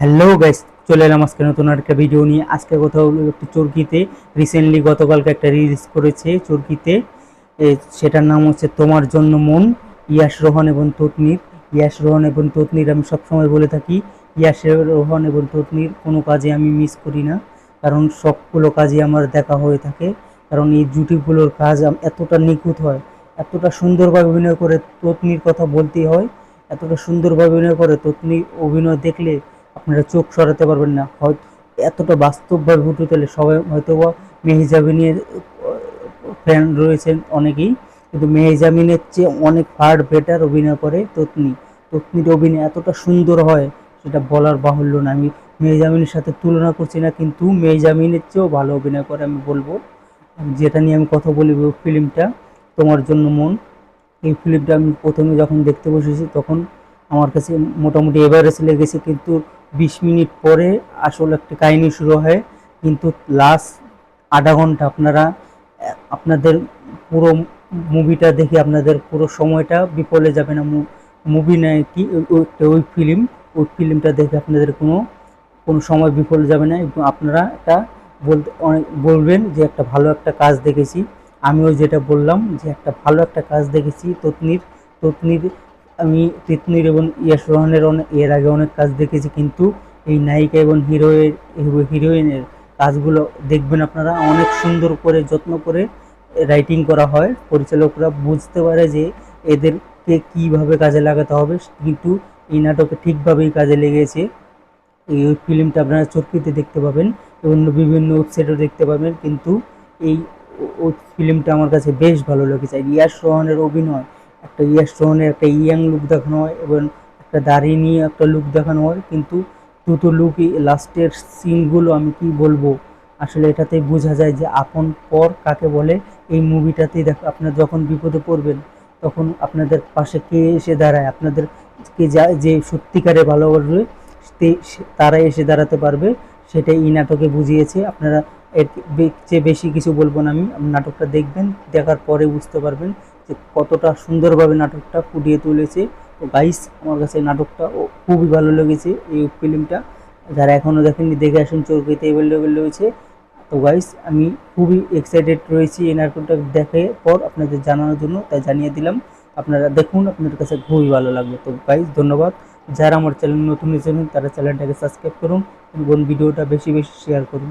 Hello guys চলে এলাম আজকে নতুন একটা ভিডিও নিয়ে। আজকে কথা হলো একটি চরকিতে। রিসেন্টলি গতকালকে একটা রিলিজ করেছে চরকিতে। সেটার নাম হচ্ছে তোমার জন্য মন ইয়াশ রোহন এবং ততনির ইয়াশ রোহন এবং ততনির আমি সবসময় বলে থাকি ইয়াশ রোহন এবং ততনির কোনো কাজে আমি মিস করি না। কারণ সবগুলো কাজই আমার দেখা হয়ে থাকে। কারণ এই জুটিগুলোর কাজ এতটা নিখুঁত হয়, এতটা সুন্দরভাবে অভিনয় করে ততনির কথা বলতেই হয়, এতটা সুন্দরভাবে অভিনয় করে ততনি অভিনয় দেখলে আপনারা চোখ সরাতে পারবেন না। হয়তো এতটা বাস্তবভাবে ফুটে তোলে সবাই হয়তো বা মেহজাবিনের ফ্যান রয়েছেন অনেকেই। কিন্তু মেহজামিনের চেয়ে অনেক ফার বেটার অভিনয় করে ততনি। ততনির অভিনয় এতটা সুন্দর হয়, সেটা বলার বাহুল্য না। আমি মেহজামিনের সাথে তুলনা করছি না, কিন্তু মেহজামিনের চেয়েও ভালো অভিনয় করে আমি বলব। যেটা নিয়ে আমি কথা বলি ফিল্মটা, তোমার জন্য মন। এই ফিল্মটা আমি প্রথমে যখন দেখতে বসেছি, তখন আমার কাছে মোটামুটি এভারেজ লেগেছে, কিন্তু বিশ মিনিট পরে আসল একটা কাহিনী শুরু হয়। কিন্তু লাস্ট আধা ঘণ্টা আপনারা, আপনাদের পুরো মুভিটা দেখে আপনাদের পুরো সময়টা বিফলে যাবে না। মুভি নয় কি, ওই ফিল্ম ওই ফিল্মটা দেখে আপনাদের কোনো কোনো সময় বিফলে যাবে না। এবং আপনারা এটা বলতে অনেক, বলবেন যে একটা ভালো একটা কাজ দেখেছি। আমিও যেটা বললাম যে একটা ভালো একটা কাজ দেখেছি। ততনির ততনির আমি তিতনির এবং ইয়াশ রোহানের অনেক এর আগে অনেক কাজ দেখেছি, কিন্তু এই নায়িকা এবং হিরোয়ের হিরোইনের কাজগুলো দেখবেন আপনারা। অনেক সুন্দর করে, যত্ন করে রাইটিং করা হয়। পরিচালকরা বুঝতে পারে যে এদেরকে কীভাবে কাজে লাগাতে হবে, কিন্তু এই নাটকে ঠিকভাবেই কাজে লেগেছে। এই ফিল্মটা আপনারা চরকিতে দেখতে পাবেন এবং বিভিন্ন ওয়েবসাইটও দেখতে পাবেন, কিন্তু এই ফিল্মটা আমার কাছে বেশ ভালো লেগেছে। আর ইয়াশ রোহানের অভিনয় একটা ইয়াশ রোহানের একটা ইয়াং লুক দেখানো হয় এবং একটা দাড়ি নিয়ে একটা লুক দেখানো হয়। কিন্তু দুটো লুকই লাস্টের সিনগুলো আমি কি বলব? আসলে এটাতেই বোঝা যায় যে আপন পর কাকে বলে। এই মুভিটাতেই দেখ, আপনার যখন বিপদে পড়বেন, তখন আপনাদের পাশে কে এসে দাঁড়ায়? আপনাদেরকে যা, যে সত্যিকারে ভালোবাসবে তে- সে- তারাই এসে দাঁড়াতে পারবে। সেটাই এই নাটকে বুঝিয়েছে। আপনারা এর চেয়ে বেশি কিছু বলব না আমি। নাটকটা দেখবেন, দেখার পরে বুঝতে পারবেন যে কতটা সুন্দরভাবে নাটকটা ফুটিয়ে তুলেছে। তো গাইস আমার কাছে নাটকটা ও খুবই ভালো লেগেছে, এই ফিল্মটা যারা এখনও দেখেননি, দেখে আসুন চোরকিতে অ্যাভেলেবেল রয়েছে তো গাইস আমি খুবই এক্সাইটেড রয়েছি এই নাটকটা দেখে পর আপনাদের জানানোর জন্য, তাই জানিয়ে দিলাম। আপনারা দেখুন, আপনাদের কাছে খুবই ভালো লাগবে। তো গাইস ধন্যবাদ। যারা আমার চ্যানেল নতুন এসেছেন, তারা চ্যানেলটাকে সাবস্ক্রাইব করুন এবং ভিডিওটা বেশি বেশি শেয়ার করুন।